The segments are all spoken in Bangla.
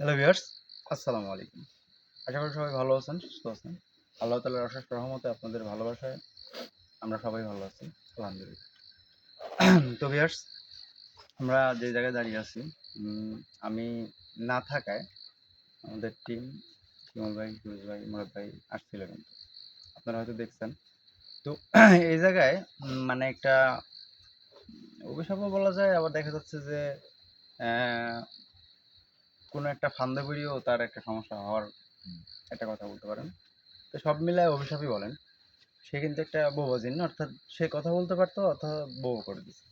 হ্যালো ভিউয়ার্স আসসালামু আলাইকুম। আশা করি সবাই ভালো আছেন, সুস্থ আছেন। আল্লাহ তালার অশেষ রহমতে আপনাদের ভালোবাসায় আমরা সবাই ভালো আছি, আলহামদুলিল্লাহ। তো ভিউয়ার্স আমরা যে জায়গায় দাঁড়িয়ে আছি আমি না থাকায় আমাদের টিম শিমল ভাই সুরজ ভাই, মুরাদ ভাই আসছিল কিন্তু আপনারা হয়তো দেখছেন। তো এই জায়গায় মানে একটা অভিশাপও বলা যায়, আবার দেখা যাচ্ছে যে কোনো একটা ফান্দে বেরিয়েও তার একটা সমস্যা হওয়ার একটা কথা বলতে পারেন। তো সব মিলায় অভিশাপই বলেন সে কিন্তু একটা বউবাজিন অর্থাৎ সে কথা বলতে পারতো অথবা বউ করে দিছে।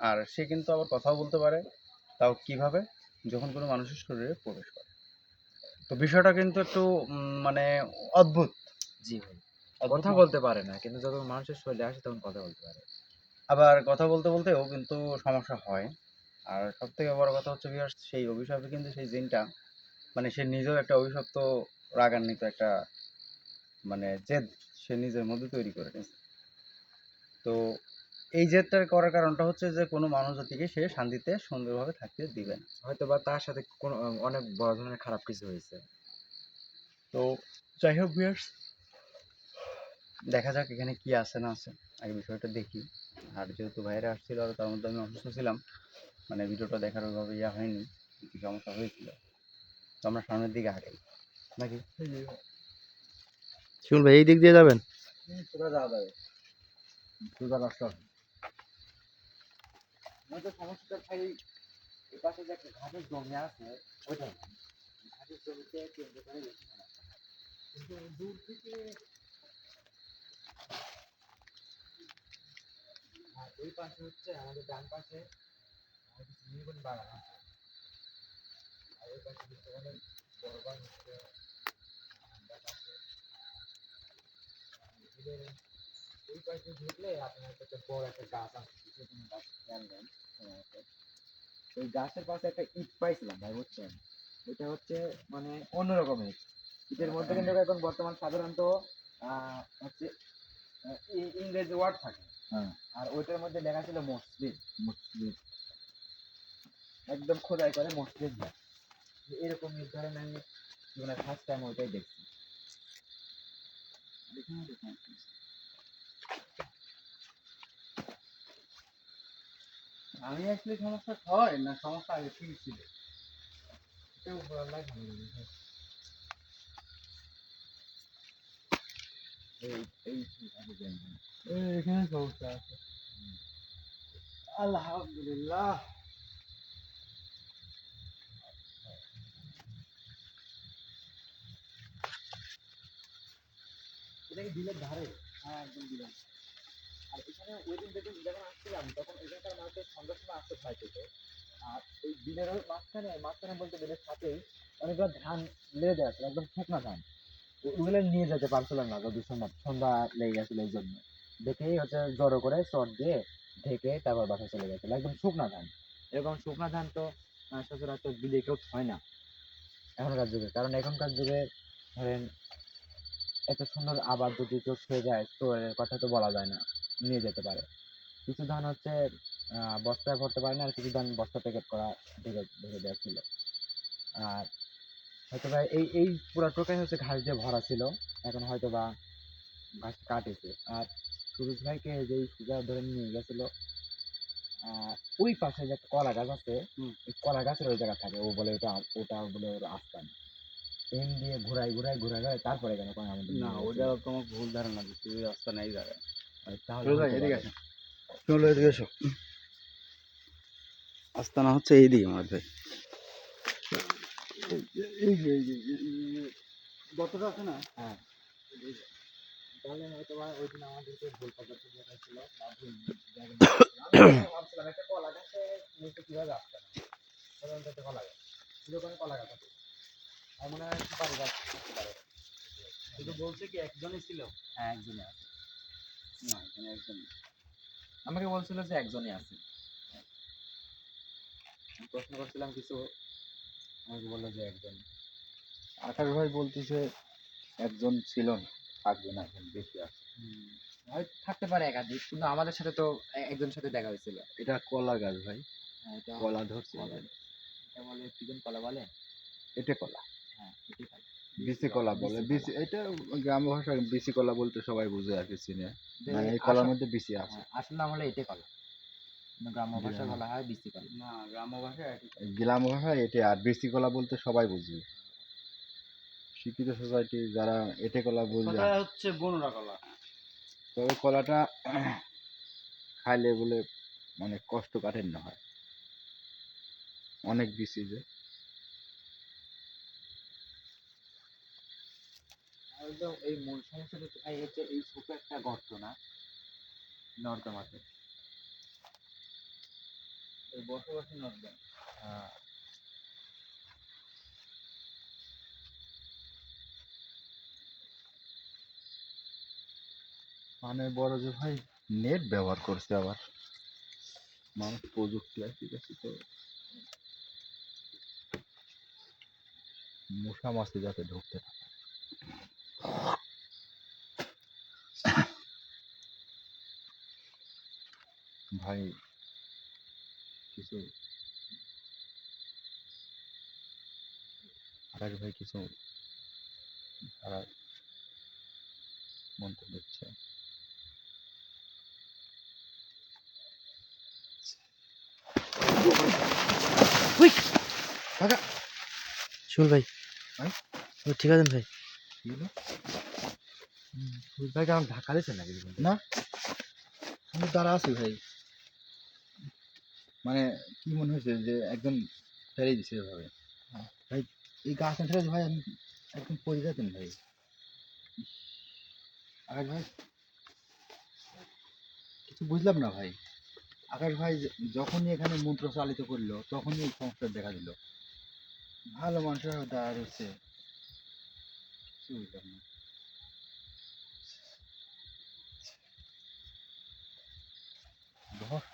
আর সে কিন্তু আবার কথাও বলতে পারে তাও কীভাবে? যখন কোনো মানুষের শরীরে প্রবেশ করে। তো বিষয়টা কিন্তু একটু মানে অদ্ভুত। জি ভাই কথা বলতে পারে না কিন্তু যখন মানুষের শরীরে আসে তখন কথা বলতে পারে। আবার কথা বলতে বলতেও কিন্তু সমস্যা হয়। আর সব থেকে বড় কথা হচ্ছে বিহার সেই অভিশাপে কিন্তু সেই জিনটা মানে সে নিজেও একটা অভিশপ্ত, রাগান্বিত একটা মানে জেদ সে নিজের মধ্যে তৈরি করে নিয়েছে। তো এই জেদটা করার কারণটা হচ্ছে যে, কোনো মানুষ জাতিকে সে শান্তিতে, সুন্দরভাবে থাকতে দিবে না। হয়তো বা তার সাথে কোনো, অনেক বড় ধরনের খারাপ কিছু হয়েছে। তো যাই হোক ভিউয়ার্স দেখা যাক এখানে কি আছে না আছে। আগে বিষয়টা দেখি। আর যেহেতু বাইরে আসছিল আর তার মধ্যে আমি অসুস্থ ছিলাম। মানে ভিডিওটা দেখার ওইভাবে ইয়া হয়নি কিছু সমস্যা হয়েছিল। তো আমরা সামনের দিকে আগাই নাকি? শিমুল ভাই এই দিক দিয়ে যাবেন? সোজা যাওয়া যাবে? সোজা রাস্তা আমাদের সমস্যাটা ভাই এই পাশে যে একটা ঘাটের জমি আছে ওইটাই ঘাটের জমিতে কেন্দ্র করে বেশি দূর থেকে ওই পাশে হচ্ছে আমাদের ডান পাশে আমাদের বাগান আছে আর ওই পাশে দেখতে গেলে বড় বাগান হচ্ছে আম গাছ আছে ওই পাশে ঢুকলে আপনার কাছে বড় একটা গাছ আছে কিছু গাছ খেয়াল নেই ওই গাছের পাশে একটা ইট পাইছিলাম ভাই বুঝছেন? এটা হচ্ছে মানে অন্যরকমের ইটের মধ্যে কিন্তু এখন বর্তমান সাধারণত আহ, হচ্ছে ইংরেজি ওয়ার্ড থাকে। হ্যাঁ। আর ওইটার মধ্যে লেখা ছিল মসজিদ। মসজিদ। একদম খোদাই করে মসজিদ দেয় এরকম এই ধরনের আমি জীবনে ফার্স্ট টাইম ওইটাই দেখছি। আমি অ্যাকচুয়ালি সমস্যা হয় না সমস্যা আগে থেকে ছিল। এটাও ভালো লাগে। এখানে সমস্যা আছে। আলহামদুলিল্লাহ। এটা কি বিলের ধারে। হ্যাঁ একদম বিলের আর এখানে ওই দিন যেদিন যখন আসছিলাম, তখন এখানকার মানুষের সন্ধ্যার সময় আসতে ভয় পেত। আর এই বিলের মাঝখানে মাঝখানে বলতে বিলের সাথেই অনেকগুলো ধান লেগে আছে একদম শুকনা ধান। ওগুলো নিয়ে যেতে পারছিলাম না যদি সম্ভব সন্ধ্যা লেগে গেছিল এই জন্য। দেখেই হচ্ছে জড়ো করে চট দিয়ে ঢেকে তারপর বাসায় চলে গেছিল। একদম শুকনা ধান। এরকম শুকনা ধান তো সচরাচর বিলে কেউ হয় না। এখনকার যুগে। কারণ এখনকার যুগে ধরেন এত সুন্দর আবাদ যদি কেউ খেয়ে যায় তো এর কথা তো বলা যায় না নিয়ে যেতে পারে। কিছু ধান হচ্ছে বস্তায় ভরতে পারে না আর কিছু ধান বস্তা প্যাকেট করা ঢেকে ঢেকে দেওয়া ছিল। আর হয়তো বা এই এই পুরো টোকাই হচ্ছে ঘাস দিয়ে ভরা ছিল এখন হয়তো বা ঘাস কাটেছে। আর সুরজ ভাইকে যেই সুজা ধরে নিয়ে গেছিল আহ, ওই পাশে যে একটা কলা গাছ আছে কলা গাছের ওই জায়গা থাকে ও বলে ওটা ওটা বলে ওর আস্তান এম দিয়ে ঘুরাই ঘুরাই ঘুরাই ঘুরাই তারপরে কেন কোনো আমাদের না ওটা তোমার ভুল ধারণা দিচ্ছি ওই রাস্তা নেই জায়গায় তাহলে এদিকে। আসেন। চলো এদিকে এসো। আস্তানা হচ্ছে এইদিকে আমার ভাই। এই যে এই যে গতটা আছে না হ্যাঁ। তাহলে হয়তো ওই দিন আমাদেরকে ভুল পদ্ধতি দিয়ে হয়েছিল বা ভুল জায়গায় নিয়ে গেছিল। আমি ভাবছিলাম একটা কলা গাছে কীভাবে আসতে সাধারণত একটা কলা গাছ। কলা গাছ মনে হয় সুপারি গাছ থাকতে পারে। শুধু বলছে কি একজনই ছিল? হ্যাঁ একজনই আছে। না এখানে একজন আমাকে বলছিল যে একজনই আছে। প্রশ্ন করছিলাম কিছু। আমাকে বলল যে একজন। আকাশ ভাই বলতেছে একজন ছিল না থাকবে না এখন বেশি আছে। হয়তো থাকতে পারে একাধিক কিন্তু আমাদের সাথে তো এ- একজনের সাথে দেখা হয়েছিল। এটা কলা গাছ ভাই। হ্যাঁ, এটা কলা ধরছে। এটা বলে কি কলা বলে? এটি কলা। বিসি কলা বলে বিসি এটা গ্রাম ভাষায় বিসি কলা বলতে সবাই বুঝে আর কি চিনে। মানে এই কলার মধ্যে বিসি আছে। হ্যাঁ, আসল নাম হলো এটে কলা। কিন্তু গ্রাম্য ভাষায় বলা হয় বিসি কলা না গ্রাম্য ভাষায় গ্রাম ভাষায় এটে আর বিসি কলা বলতে সবাই বুঝবে শিক্ষিত সোসাইটি যারা এটে কলা কথা হচ্ছে বনুরা কলা। তবে কলাটা খাইলে বলে মানে কষ্ট কাঠেন না হয়। অনেক বিসি যে। একদম এই মূল সমস্যাটা এই হচ্ছে এই ছোট একটা গর্ত না, নর্দমাতে। এই বসবাসী নর্দম। হ্যাঁ। মানে বড় যে ভাই, নেট ব্যবহার করছে আবার। মানুষ প্রযুক্তি আর ঠিক আছে তো। মশা মাছি যাতে ঢুকতে পারে। ভাই কিছু আকাশ ভাই কিছু আর মন্তব্য দিচ্ছে। শুন ভাই। ভাই? ঠিক আছেন ভাই? কি হলো? আমার ধাক্কা দিচ্ছে নাকি না। আমি তারা আছি ভাই। মানে কি মনে হয়েছে যে একদম ফেলে দিছে এভাবে? ভাই এই গাছ ফেলে ভাই আমি একদম পড়ে যেতেন ভাই। আকাশ ভাই কিছু বুঝলাম না ভাই। আকাশ ভাই যখনই এখানে মন্ত্র চালিত করল তখনই এই সমস্যা দেখা দিল। ভালো মানুষের দাঁড়া রয়েছে কিছু বুঝলাম না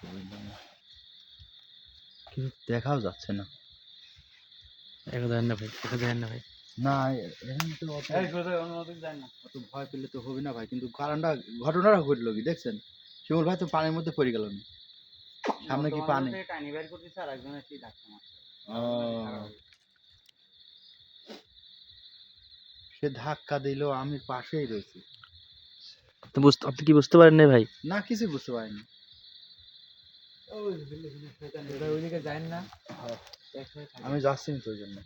বুঝলাম না কিছু দেখাও যাচ্ছে না। ভাই ভাই। এখানে তো অত ভয় পেলে তো হবে না ভাই কিন্তু কারণটা ঘটনাটা ঘটলো কি দেখছেন? শিমুল ভাই তো পানির মধ্যে পড়ে গেল না। সামনে কি পানি? টানি বের করতেছে আর একজন এসে ধাক্কা মারছে ও, সে ধাক্কা দিল আমি পাশেই রয়েছি। আপনি বুঝতে আপনি কি বুঝতে পারেন না ভাই? না কিছু বুঝতে পারিনি। আমি যাচ্ছি না তো ওই জন্য।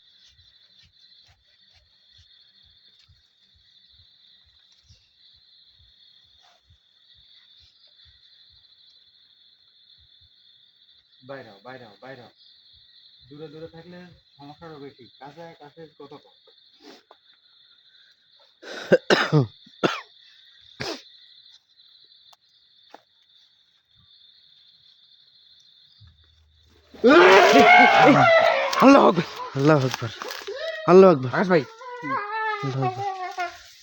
বাইরে হও বাইরে বাইরে দূরে দূরে থাকলে সমস্যাটা বেশি কাছে কাছে কত কম আল্লাহ আকবার। আল্লাহ আকবার। আল্লাহ আকবার। আকাশ ভাই। আল্লাহ আকবার।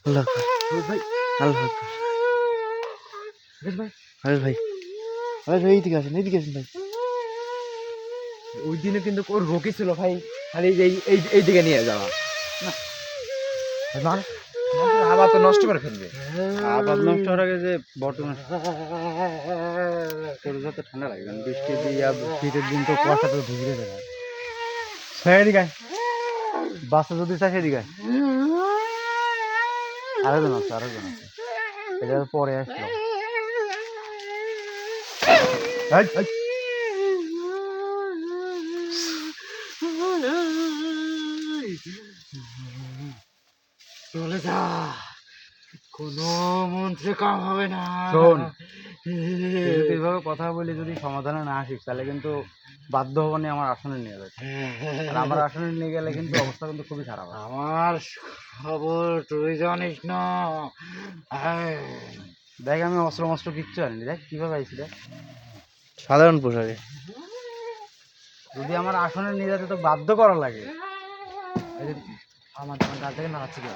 আল্লাহ আকবার। ভাই। আল্লাহ আকবার। আকাশ ভাই। আরে ভাই। আরে ভাই এইদিকে আসেন এইদিকে আসেন ভাই। ওই দিনে কিন্তু ওর রোগী ছিল ভাই। খালি এই এই এই দিকে নিয়ে যাওয়া। না। তো নষ্ট করে ফেলবে আবাদ নষ্ট হওয়ার আগে যে বর্তমান তোর যাতে ঠান্ডা লাগে কারণ বৃষ্টি দিয়ে শীতের দিন তো কুয়াশা তো যায় হ্যাঁ এদিকে আয়। বাচ্চা যদি চাই সেদিকে। আরেকজন আছে আরেকজন আছে এটা পরে আসলো এই, এই। চলে যা কোনো মন্ত্রে কাম হবে না। শোন। এইভাবে কথা বলি যদি সমাধানে না আসিস তাহলে কিন্তু বাধ্য হব নি আমার আসনে নিয়ে যাবে আর আমার আসনে নিয়ে গেলে কিন্তু অবস্থা কিন্তু খুবই খারাপ আমার খবর তুই জানিস না। দেখ আমি অস্ত্র মস্ত্র কিচ্ছু আনিনি। দেখ কীভাবে আইছি দেখ। সাধারণ পোশাকে। যদি আমার আসনে নিয়ে যেতে তো বাধ্য করা লাগে। আমার তোমার গা থেকে নাড়াচ্ছে কি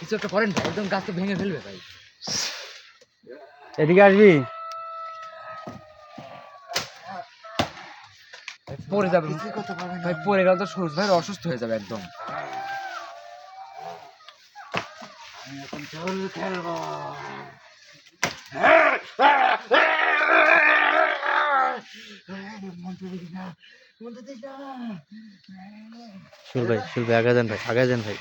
কিছু একটা করেন ভাই একদম গাছ তো ভেঙে ফেলবে ভাই এদিকে আসবি পড়ে যাবে ভাই পড়ে গেলে তো সরোজ ভাই অসুস্থ হয়ে যাবে একদম এখন খেলব মন্ত্র দিস না মন্ত্র দিস না শুল ভাই শুল ভাই আগে যান ভাই আগে যান ভাই।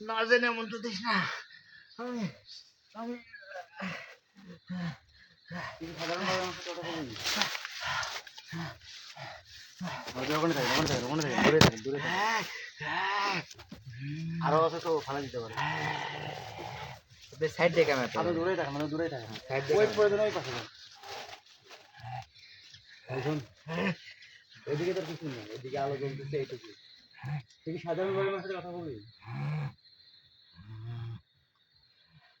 না জেনে মন্ত্র দিস না। আমি আমি আরও আছে তো ফালা দিতে পারে। সাইড দিয়ে ক্যামেরা আরও দূরেই থাকেন আরও দূরেই থাকেন সাইড ওয়েট করে দেন ওই পাশে এই শোন এদিকে তোর কিছু নেই এদিকে আলো জ্বলতেছে এইটুকু তুই কি সাধারণ বাড়ির সাথে কথা বলবি?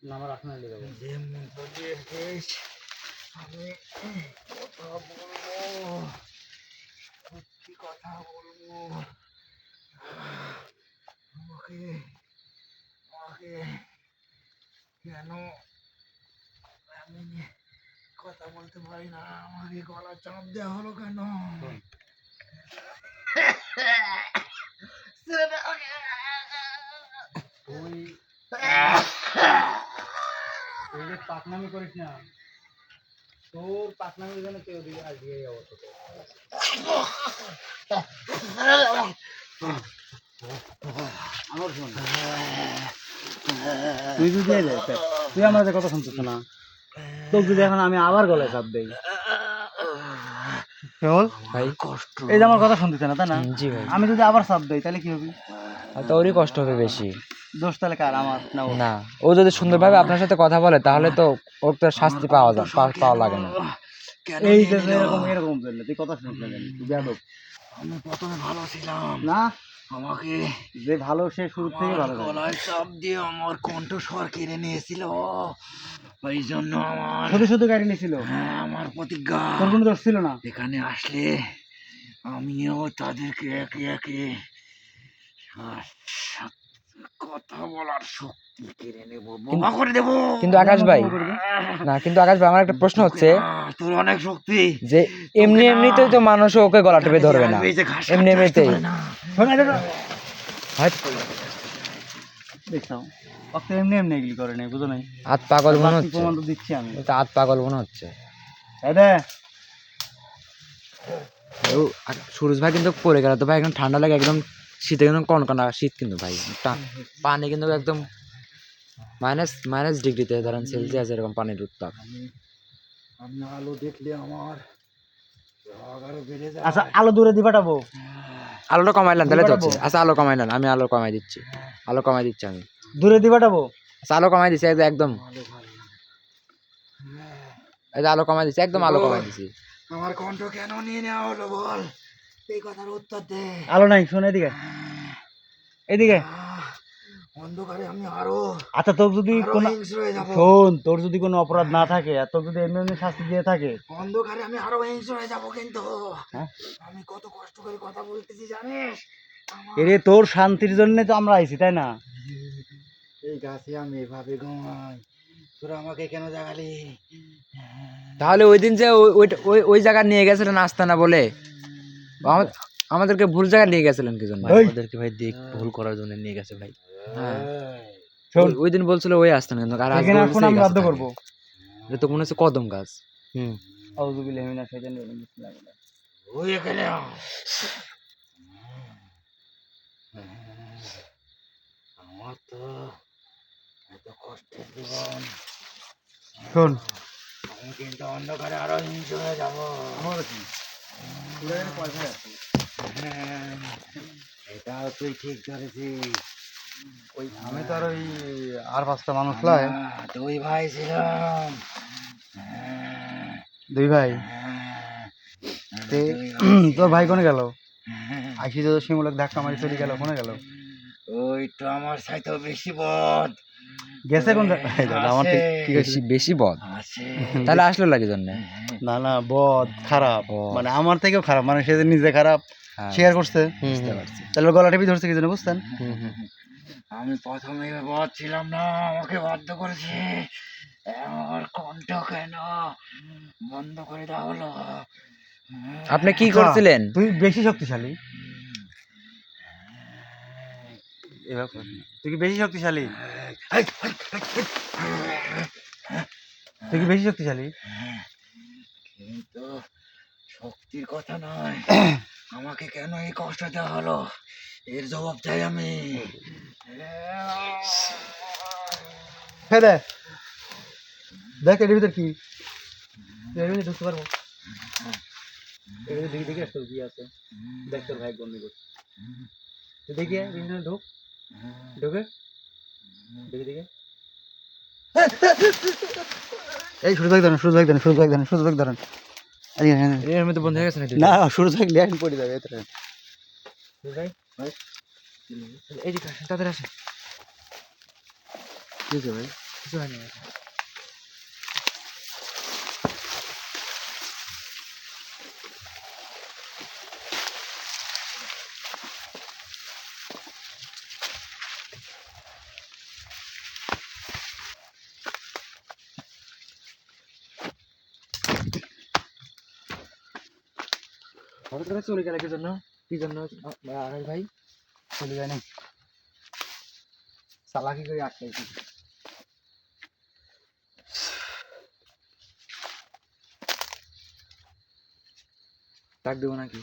না আমার আসনে লেগে যাবে। আমি কথা বলব। সত্যি কথা বলব। আমাকে আমাকে কেন? আমি কথা বলতে পারি না। আমাকে গলা চাপ দেওয়া হলো কেন? পাকনামি করিস না তোর পাকনামির জন্য তুই ওদিকে আসবি এই অবস্থা আমার শোন। তুই যদি এলে তুই আমার যে কথা শুনছিস না তোর যদি এখন আমি আবার গলায় চাপ দেই। কেবল? ভাই। এই যে আমার কথা শুনতেছে না তাই না? জি ভাই। আমি যদি আবার চাপ দেই তাহলে কি হবে? হয়তো ওরই কষ্ট হবে বেশি। দোষ তাহলে কার? আমার না না ও যদি সুন্দরভাবে আপনার সাথে কথা বলে তাহলে তো ওর তো শাস্তি পাওয়া যায় পাওয়া লাগে না। এই যে এরকম এরকম তুই কথা শুনতে গেলি তুই আমি প্রথমে ভালো ছিলাম। না? আমাকে যে ভালো সে শুরু থেকে ভালো গলায় চাপ দিয়ে আমার কণ্ঠস্বর কেড়ে নিয়েছিল। ওই জন্য আমার শুধু শুধু গাড়ি নিয়েছিল? হ্যাঁ, আমার প্রতিজ্ঞা। তোর কোনো দোষ ছিল না? এখানে আসলে আমিও তাদেরকে একে একে কথা বলার শক্তি কেড়ে নেব বোমা করে দেবো। কিন্তু আকাশ ভাই না কিন্তু আকাশ ভাই আমার একটা প্রশ্ন হচ্ছে তোর অনেক শক্তি। যে এমনি এমনিতেই তো মানুষ ওকে গলা টেপে ধরবে না। এমনি এমনিতেই। পারে না। শোন এটা তো- দেখছাও ওকে এমনি এমনি এগুলি করে নাই বুঝো নাই? হাত পাগল মনে হচ্ছে। প্রমাণ তো দিচ্ছি আমি। হাত পাগল মনে হচ্ছে। এই দে। ও আ- সুরজ ভাই কিন্তু পড়ে গেল তো ভাই একদম ঠান্ডা লাগে একদম শীতে একদম কনকনা শীত কিন্তু ভাই। পানি কিন্তু একদম মাইনাস মাইনাস ডিগ্রিতে ধরেন সেলসিয়াস এরকম পানির উত্তাপ আমি আলো দেখলে আমার আচ্ছা আলো দূরে দি পাঠাবো আলোটা কমাইলাম তাহলে তো আচ্ছা আলো কমাইলাম আমি আলো কমাই দিচ্ছি। আলো কমাই দিচ্ছি আমি। দূরে দিবা টাবো আচ্ছা আলো কমাই দিচ্ছি একদম। এই আলো কমাই দিচ্ছি একদম আলো কমাই দিচ্ছি আমার কণ্ঠ কেন নিয়ে নেওয়া হলো বল? এই কথার উত্তর দে। আলো নাই শোন এদিকে। এদিকে। অন্ধকারে আমি আরও আচ্ছা তোর যদি কোনো হয়ে শোন তোর যদি কোনো অপরাধ না থাকে আর তোর যদি এমনি এমনি শাস্তি দিয়ে থাকে অন্ধকারে আমি আরও হিংস্র হয়ে যাব কিন্তু। হ্যাঁ? আমি কত কষ্ট করে কথা বলতেছি জানিস? এরে তোর শান্তির জন্য তো আমরা আইছি তাই না? এই গাছে আমি এভাবে ঘুমাই তোরা আমাকে কেন জাগালি? তাহলে ওই দিন যে ওই- ওই- ওই ওই জায়গা নিয়ে গেছিলেন আস্তানা বলে? আমা- আমাদেরকে ভুল জায়গায় নিয়ে গেছিলেন কি জন্য? ওই ওদেরকে ভাই দেখ ভুল করার জন্য নিয়ে গেছে ভাই। হ্যাঁ ওই- ওই দিন বলছিল ওই আস্তানা কিন্তু আর আজকে এখানে এখন এই আমি গাছে বাধ্য এটা তো মনে হচ্ছে কদম গাছ। হুম। আউযু বিল্লাহি মিনাশ শাইতানির রাজিম ওই এখানে আমার তো এত কষ্টের জীবন। শোন। আমি কিন্তু অন্ধকারে আরও হিংস্র হয়ে যাব। আমার কি? পয়সা আছে হ্যাঁ, এটাও তুই ঠিক ধরেছিস। ওই আমি তো আর ওই আর পাঁচটা মানুষ লয় দুই ভাই ছিলাম। হ্যাঁ, দুই ভাই? হ্যাঁ, তোর ভাই কোনে গেল? হ্যাঁ, আইসি তো শিমুলক ধাক্কা মারি চলে গেল কোনে গেল? ওই তো আমার সাথে বেশি বদ। গেছে কোন আমার ঠিক ঠিক আছে। বেশি বেশি বদ? তাহলে আসলো লাগে জন্য? না না বদ খারাপ। মানে আমার থেকেও খারাপ। মানে সে নিজে খারাপ হ্যাঁ, শেয়ার করছে। বুঝতে পারছি। তাহলে গলা টিপি ধরছে কি জন্য হুম। আমি প্রথমে বদ ছিলাম না আমাকে বাধ্য করেছে। আমার কণ্ঠ কেন বন্ধ করে দেওয়া হলো? আপনি কি আচ্ছা। করছিলেন তুই বেশি শক্তিশালী। এবার কর তুই কি বেশি শক্তিশালী? তুই কি বেশি শক্তিশালী? কিন্তু শক্তির কথা নয়। আমাকে কেন এই কষ্ট দেওয়া হলো? এর জবাব চাই আমি। হ্যাঁ দেখ। দেখ এর ভিতর কি? এর ভিতরে ঢুকতে পারব। এর ভিতরে দেখি একটা কি আছে। দেখ তোর ভাই বন্দি করছে। দেখি আয়, ইন্টারনেট ঢুক। ঢুকে। দেখি দেখি। এই সুরজ ভাই ধরেন সুরজ ভাই ধরেন সুরজ ভাই ধরেন সুরজ ভাই ধরেন। এর মধ্যে বন্ধ হয়ে গেছে না ভাই ল্যান্ড পড়ে যাবে এতে। ভাই এই দিকে আসেন তাদের আসেন। কি হয়েছে ভাই? কিছু হয়নি হঠাৎ করে চলে গেল কি জন্য? কি জন্য? ভাই। চলে যায় না চালাকি করে আটকাইছি। ডাক দেবো নাকি?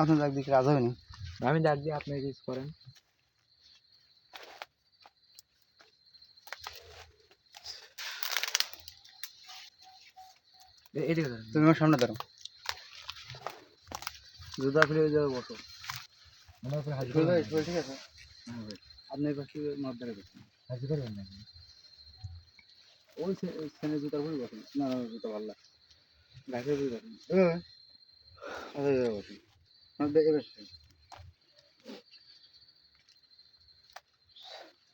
আপনার দেখ দিকে কাজ হবে না আমি ডাক দিয়ে আপনি কিছু করেন। তুমি আমার সামনে দাঁড়াও। জুতা খুলে যাবে বসো। ঠিক আছে। হ্যাঁ আপনি মাপ ধরে ওই সেনে জুতার উপরে বসেন না না জুতা ভালো লাগে। গাছের উপরে বসেন এভাবে আচ্ছা বসেন এবার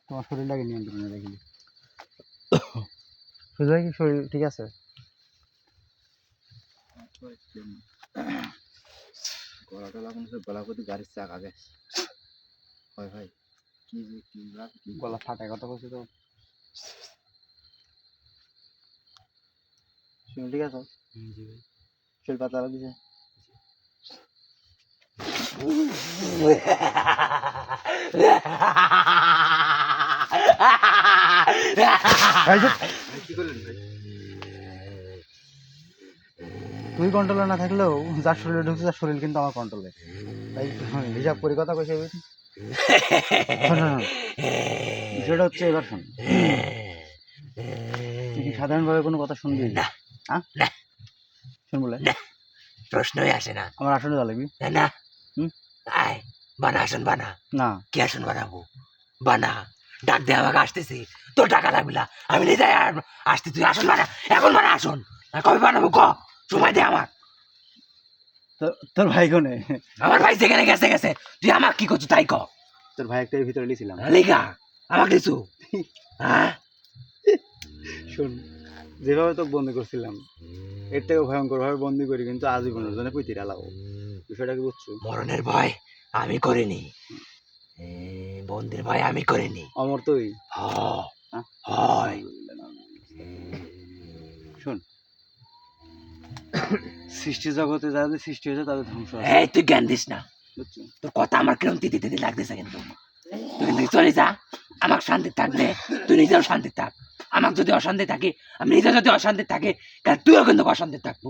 তোমার শরীর লাগে নিয়ন্ত্রণে দেখিনি সুযোগ কি শরীর ঠিক আছে? গলা টলা কোনো গলা প্রতি গাড়ির চাকা গেছে হয় ভাই কি যে কি কি গলা ফাটায় কথা বলছি তো। শরীর ঠিক আছে? শরীর পাতা কি করলেন তুই কন্ট্রোলে না থাকলেও যার শরীরে ঢুকছে তার শরীর কিন্তু আমার কন্ট্রোলে তাই হিসাব করে কথা কইছে। বিষয়টা হচ্ছে এবার শোন। তুই কি সাধারণভাবে কোনো কথা শুনবি? হ্যাঁ শোন বলে। প্রশ্নই আসে না। আমার আসলে যা লাগবি। না না। আয় বানা আসুন বানা। না। কি আসুন বানাবো? বানা। ডাক দিয়ে আমাকে আসতেছি। তোর টাকা লাগবে না। আমি নিজে আসতে তুই আসুন বানা। এখন বানা আসুন। কবে বানাবো ক? সময় দে আমার। তোর ভাই কোনে? আমার ভাই যেখানে গেছে গেছে। তুই আমার কি করছ তাই ক। তোর ভাই একটা ভিতরে লিছিলাম। লেখা। আমাকে দিছু হ্যাঁ? শোন যেভাবে তোকে বন্দি করছিলাম এর থেকেও ভয়ঙ্কর ভাবে বন্দি করি কিন্তু আজীবনের জন্য পুঁতি ডালাবো বিষয়টা কি বুঝছ? মরণের ভয় আমি করিনি। বন্দির ভয় আমি করিনি। অমর তুই? হ হ্যাঁ? হয় শোন সৃষ্টি জগতে যাদের সৃষ্টি হয়েছে তাদের ধ্বংস এই তুই জ্ঞান দিস না। তোর কথা আমার কিরম তিতে তিতে লাগতেছে কিন্তু। তুই কিন্তু চলে যা আমার শান্তি থাকলে তুই নিজেও শান্তি থাক। আমার যদি অশান্তি থাকে আমি নিজে যদি অশান্তি থাকে তাহলে তুইও কিন্তু অশান্তি থাকব।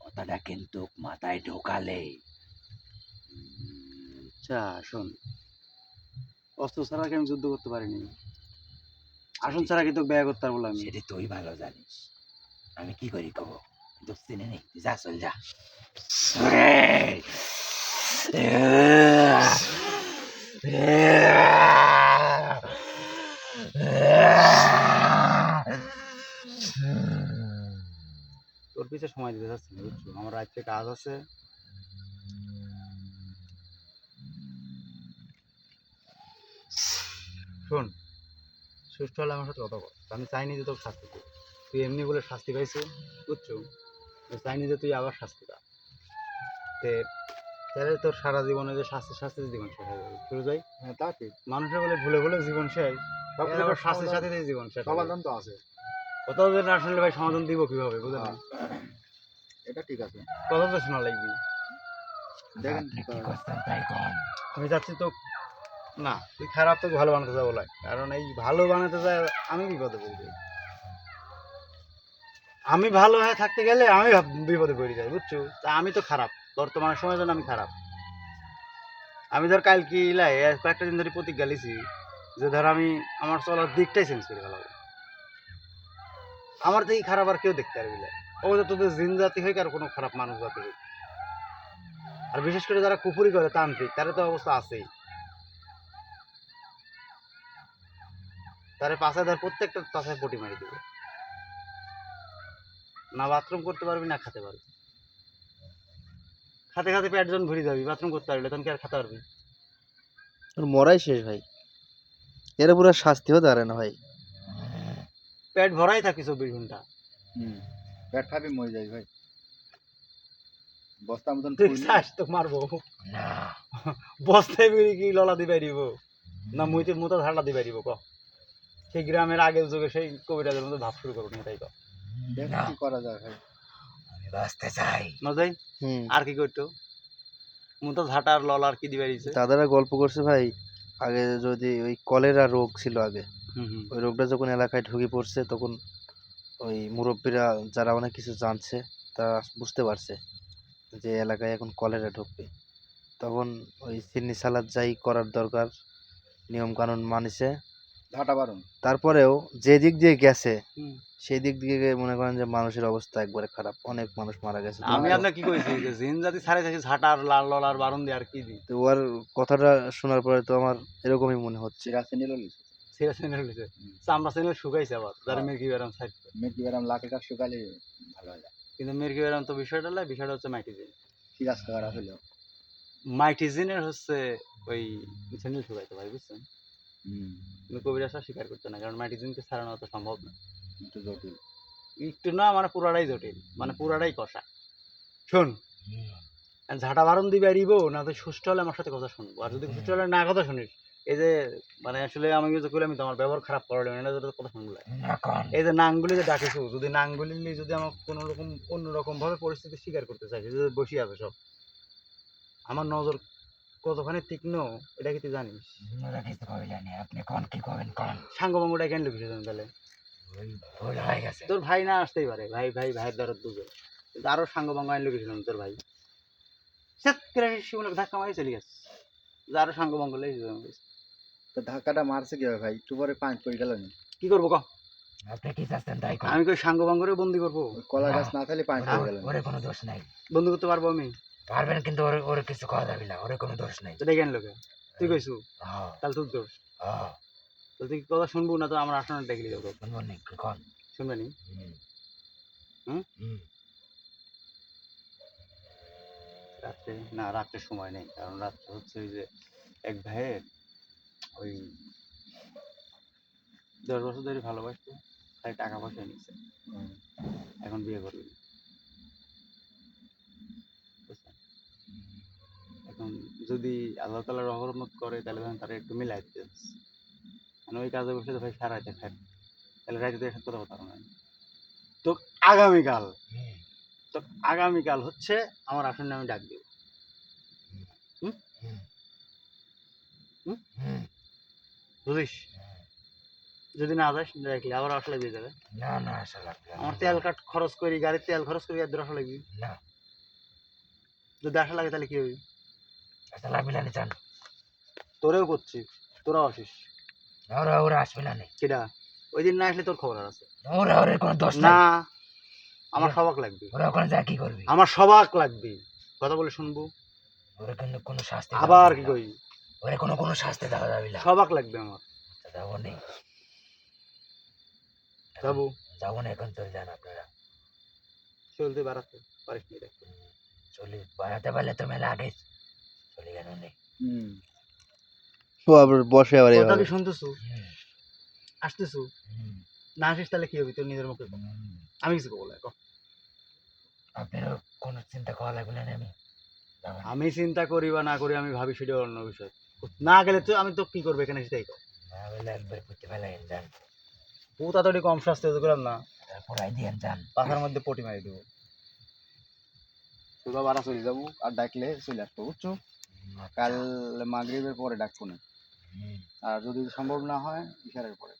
কথাটা কিন্তু মাথায় ঢোকালে। আচ্ছা শোন। অস্ত্র ছাড়া কি আমি যুদ্ধ করতে পারিনি? আসন ছাড়া কিন্তু ব্যয় করতে পারব আমি। সেটা তুই ভালো জানিস। আমি কি করি কব? তুই যা চল যা এই! তোর পিছে সময় দিতে চাচ্ছি না, বুঝছ? আমার রাত্রে কাজ আছে। শোন, সুস্থ হলে আমার সাথে কথা বল। আমি চাইনি যে তোর শাস্তি তুই এমনি বলে শাস্তি পাইছো, বুঝছ? চাইনি যে তুই আবার শাস্তি পা তে তাহলে তোর সারা জীবনে যে শাস্তি শাস্তি জীবন শেষ হয়ে যাবে। শুরু যাই? হ্যাঁ তা ঠিক। মানুষের বলে ভুলে ভুলে জীবন শেষ। আবার শাস্তির সাথে জীবন শেষ সমাধান তো আছে। কোথাও যদি না ভাই সমাধান দিব কীভাবে বুঝলেন এটা ঠিক আছে। কথা তো শোনা লাগবে। দেখেন কি কি কন। আমি চাচ্ছি তো না তুই খারাপ তো ভালো বানাতে যাব লাই কারণ এই ভালো বানাতে যায় আমি বিপদে পড়ি যাই। আমি ভালো হয়ে থাকতে গেলে আমি বিপদে পড়ে যাই, বুঝছ? তা আমি তো খারাপ। বর্তমান সময়ের জন্য আমি খারাপ। আমি ধর কাল কি লাই কয়েকটা দিন ধরে প্রতিজ্ঞা লিছি যে ধর আমি আমার চলার দিকটাই চেঞ্জ করে ফেলাবো। আমার থেকে খারাপ আর কেউ দেখতে পারবি না। তোদের জিন জাতি হোক আর কোনো খারাপ মানুষ জাতি হোক। আর বিশেষ করে যারা কুপুরি করে, তান্ত্রিক তারা তো অবস্থা আছেই। তারে পাশে ধর প্রত্যেকটা পাশে পটি মারি দিবে। না বাথরুম করতে পারবি না খেতে পারবি। খাতে খাতে পেট জন ভরে যাবি বাথরুম করতে পারবি না, তখন কি আর খেতে পারবি? ওর মরাই শেষ ভাই। এর পুরো শাস্তি হতে পারে না ভাই। পেট ভরাই থাকি চব্বিশ ঘণ্টা। হুম পেট ফাঁপি মরে যাই ভাই। বস্তা মতন তুই চাস তো মারবো। না বস্তায় বেরিয়ে কি ললা দিবে দিব না মুইতে মুতা ধারলা দিবে দিব ক। সেই গ্রামের আগের যুগে সেই কবিরাজের মধ্যে ভাব শুরু করুন তাই ক। কি করা যায় ভাই। আমি বাঁচতে চাই। না যাই হুম। আর কি করতো? মুতা ঝাঁটার ললার কি দিবে দাদারা গল্প করছে ভাই আগে যদি ওই কলেরা রোগ ছিল আগে হুম হুম। ওই রোগটা যখন এলাকায় ঢুকে পড়ছে তখন ওই মুরব্বীরা যারা অনেক কিছু জানছে তারা বুঝতে পারছে যে এলাকায় এখন কলেরা ঢুকবে। তখন ওই চিনি সালাদ যাই করার দরকার নিয়ম কানুন মানিছে ঝাঁটা তারপরেও যে দিক দিয়ে গেছে। সেই দিক দিয়ে মনে করেন যে মানুষের অবস্থা একবারে খারাপ অনেক মানুষ মারা গেছে। আমি আপনার কি কইছি যে জিন জাতি ছাড়াই থাকি ঝাঁটার লাল ললার বারণ দিয়ে আর কি দি তো ওর কথাটা শোনার পরে তো আমার এরকমই মনে হচ্ছে। ললি সেরা চ্যানেল হয়েছে চামড়া চ্যানেল শুকাইছে আবার যারা। মির্কি ব্যারাম সাইড মেথি বেরাম লাকড়িটা শুকালে ভালো হয়ে। কিন্তু মির্কি ব্যারাম তো বিষয়টা নয় বিষয়টা হচ্ছে মাইটিজিন সিরাজ খাওয়ার হলো মাইটিজিনের হচ্ছে ওই চ্যানেল শুকাইতে ভাই বুঝছেন? হুম। কিন্তু কবিরাজরা স্বীকার করতে না কারণ মাইটিজিনকে ছাড়ানো তো সম্ভব না। একটু জটিল। একটু না মানে পুরাটাই জটিল মানে পুরাটাই কষা। শোন। ঝাঁটা বারণ দিবে আরিব না তো সুস্থ হলে আমার সাথে কথা শুনব। আর যদি সুস্থ হলে না কথা শুনিস এই যে মানে আসলে আমি যে আমি তোমার ব্যবহার খারাপ করালে না তোর কথা শুনব। এই যে নাঙ্গুলি যে ডাকিছো যদি নাঙ্গুলি নিয়ে যদি আমার কোনো রকম অন্যরকম ভাবে পরিস্থিতি স্বীকার করতে চাইছে যদি বসে আছে সব আমার নজর কতখানি তীক্ষ্ণ এটা কি তুই জানিস? ওরা কিছু কবে জানি আপনি কন কি করবেন কন? সাঙ্গবাঙ্গটা কেন লিখেছে তাহলে? ওই ভুল হয়ে গেছে। তোর ভাই না আসতেই পারে ভাই ভাই ভাইয়ের দ্বারা দুজন কিন্তু আরও সাঙ্গবাঙ্গ আইন লিখেছিলাম তোর ভাই। করে শিমুলক ধাক্কা মারি চলে গেছে। সাঙ্গবাঙ্গ তো ধাক্কাটা মারছে কি ভাই? একটু পরে পাঁচ পড়ে গেল না। কি করব ক? আপনি কি চাচ্ছেন তাই আমি কই সাঙ্গবাঙ্গরে বন্দি করব? কলা গাছ না থাকলে পাঁচ পড়ে গেল ওরে কোনো দোষ নাই। বন্দি করতে পারব আমি? পারবেন কিন্তু ওর ওর কিছু করা যাবে না ওর কোনো দোষ নাই। এটা কেন লোকে তুই কইছু? হ্যাঁ। তাহলে তোর দোষ। হ্যাঁ। তো তুই কথা শুনব না তো আমার আসনে ডেকে যাব। শুনব নি কন শুনবে নি? হুম। রাত্রে না রাত্রে সময় নেই কারণ রাত্রে হচ্ছে ওই যে এক ভাইয়ের ওই দশ বছর ধরে ভালোবাসতো তাই টাকা পয়সা নিচ্ছে এখন বিয়ে করবে না। বুঝছেন? এখন যদি আল্লাহ তালা রহমত করে তাহলে তখন তারা একটু মিলাই দিতে মানে ওই কাজে বসে তো ভাই সারাইতে খায়। তাহলে রাতে তো একসাথে কথা পারব তো আগামীকাল তো আগামীকাল হচ্ছে আমার আসনে আমি ডাক দিব। বুঝিস? যদি না যাস দেখলি আবার আসলে দিয়ে যাবে। না না আসা লাগবে আমার তেল কাট খরচ করি গাড়ির তেল খরচ করি আর আসা লাগবি না। যদি আসা লাগে তাহলে কি হবে? আসা লাগবে না চান তোরেও করছি তোরাও আসিস। ওরা ওরা আসবে না। কেডা? ওই দিন না আসলে তোর খবর আছে। ওরা ওরে কোনো দোষ না আমার সবাক লাগবে। ওরা ওখানে যা কি করবি। আমার সবাক লাগবে। কথা বলে শুনব। ওরে কিন্তু কোনো শাস্তি আবার কি। কই ওরে কোনো কোনো শাস্তি দেওয়া যাবে না। সবাক লাগবে আমার। যাব নেই যাব। যাব না এখন চলে যান আপনারা। চলতে বেড়াতে পারিস নি চলে বাড়াতে পারলে তো মেলা আগে চলে গেল নেই ও আবার বসে আবার কথা কি শুনতেছু? হুম, না আসিস তাহলে কি হবে? তোর নিজের মুখে আমি কিছু বলে আপনারও কোনো চিন্তা করা লাগবে না আমি? আমি চিন্তা করি বা না করি আমি ভাবি সেটা অন্য বিষয়। না গেলে তো আমি তো কি করব এখানে সেটাই না বলে একবার করতে ফেলাইন যান পুতা তো কম স্বাস্থ্য করলাম না। পাখার মধ্যে পটি মারি দেবো। সোজা বাড়া চলে যাব আর ডাকলে চলে আসব বুঝছ? কাল মাগরিবের পরে ডাকবো না। আর যদি সম্ভব না হয় ইশারের পরে।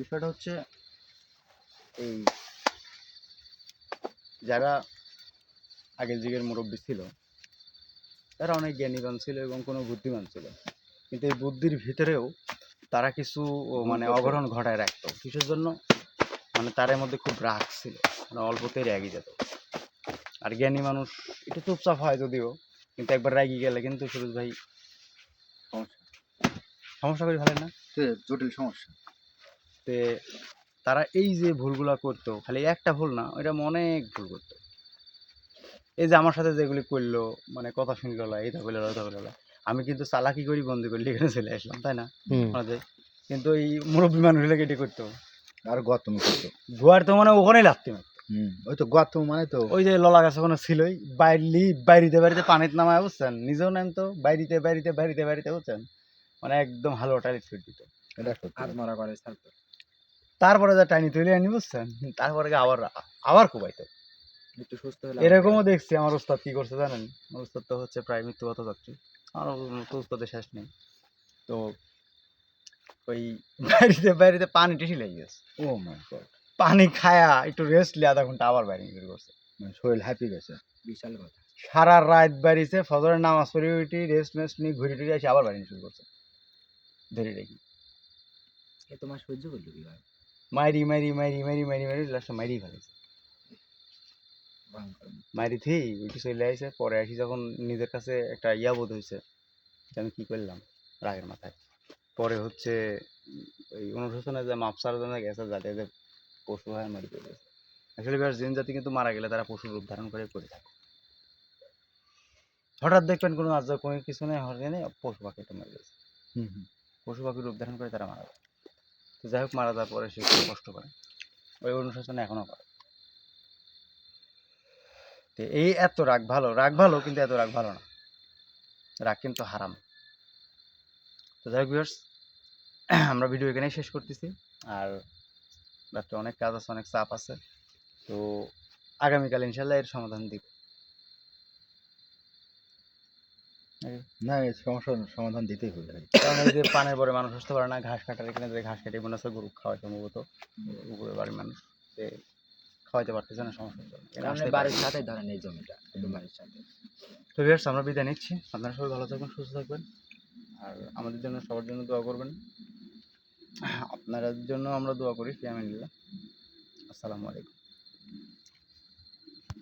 বিষয়টা হচ্ছে এই যারা আগের যুগের মুরব্বী ছিল তারা অনেক জ্ঞানীবান ছিল এবং কোনো বুদ্ধিমান ছিল। কিন্তু এই বুদ্ধির ভিতরেও তারা কিছু মানে অঘটন ঘটায় রাখতো। কিসের জন্য? মানে তার মধ্যে খুব রাগ ছিল। মানে অল্পতেই রেগে যেত। আর জ্ঞানী মানুষ একটু চুপচাপ হয় যদিও কিন্তু একবার রেগে গেলে কিন্তু সুরজ ভাই সমস্যা। সমস্যা করে ফেলে না? জটিল সমস্যা। তে তারা এই যে ভুলগুলো করতো খালি একটা ভুল না এরকম অনেক ভুল করতো। এই যে আমার সাথে যেগুলি করল মানে কথা শুনলো না এইটা করল ওইটা করল। আমি কিন্তু চালাকি করি বন্দি করলে এখানে চলে আসলাম তাই না? আমাদের। কিন্তু এই মুরব্বী মানুষ হলে এটি করতো। আর গতম করতো? গোয়ার তো মানে ওখানেই লাগতে ওই তো গতম মানে তো ওই যে ললা গাছ ওখানে ছিলই বাইরলি বাইরিতে বাড়িতে পানিতে নামায় বুঝছেন? নিজেও নেন তো বাইরিতে বাইরিতে বাইরিতে বাইরিতে বুঝছেন? মানে একদম হালো টাইট করে দিত। করে তারপরে যা টাইনি তুলে আনি বুঝছেন? তারপরে গিয়ে আবার আবার কুবাইতো। একটু সুস্থ হলে এরকমও দেখছি আমার ওস্তাদ কি করছে জানেন? ওস্তাদ তো হচ্ছে প্রায় মৃত্যুগত যাত্রী। আমার তো ওস্তাদের শেষ নেই। তো ওই বাড়িতে বাড়িতে পানি টেসি লেগে গেছে। Oh my god. পানি খায়া একটু রেস্ট নিয়ে আধা ঘণ্টা আবার বাইরে শুরু করছে। মানে শরীর হ্যাপি গেছে। বিশাল কথা। সারা রাত বাড়িতে ফজরের নামাজ পড়ে উঠি রেস্ট মেস্ট নিয়ে ঘুরে টুরে এসে আবার বাড়ি শুরু করছে। ধরে রেখি। এ তোমার সহ্য করল কীভাবে? মাইরি মাইরি মাইরি মাইরি মাইরি মাইরি লাস্টে মাইরি ফেলেছে। মাইরি থেই উঠে চলে আসে পরে আসি যখন নিজের কাছে একটা ইয়া বোধ হয়েছে যে আমি কি করলাম রাগের মাথায়। পরে হচ্ছে ওই অনুশোচনে যে মাপসার জন্য গেছে যাতে যে পশু হয় মারি করে আসলে বেশ জিন জাতি কিন্তু মারা গেলে তারা পশুর রূপ ধারণ করে পড়ে থাকে। হঠাৎ দেখবেন কোনো আজ কোনো কিছু নেই হঠাৎ নেই পশু পাখিটা মারা গেছে। হুম হুম। পশু পাখির রূপ ধারণ করে তারা মারা যায় তো যাই হোক মারা যাওয়ার পরে সে খুব কষ্ট করে। ওই অনুশোচনা এখনও করে। তো এই এত রাগ ভালো রাগ ভালো কিন্তু এত রাগ ভালো না। রাগ কিন্তু হারাম। তো যাই হোক আমরা ভিডিও এখানেই শেষ করতেছি। আর রাত্রে অনেক কাজ আছে অনেক চাপ আছে। তো আগামীকাল ইনশাল্লাহ এর সমাধান দিব। না সমস্যার সমাধান দিতেই হবে। কারণ এই যে পানের পরে মানুষ আসতে পারে না ঘাস কাটার এখানে যে ঘাস কেটে মনে হচ্ছে গরু খাওয়াই সম্ভবত। উপরে বাড়ির মানুষ খাওয়াইতে পারতেছে না সমস্যা বাড়ির সাথে ধরেন এই জমিটা একদম বাড়ির সাথে। তো ভিউয়ার্স আমরা বিদায় নিচ্ছি। আপনারা সবাই ভালো থাকবেন সুস্থ থাকবেন। আর আমাদের জন্য সবার জন্য দোয়া করবেন। আপনাদের জন্য আমরা দোয়া করি ফিয়ামিল্লা আসসালামু আলাইকুম।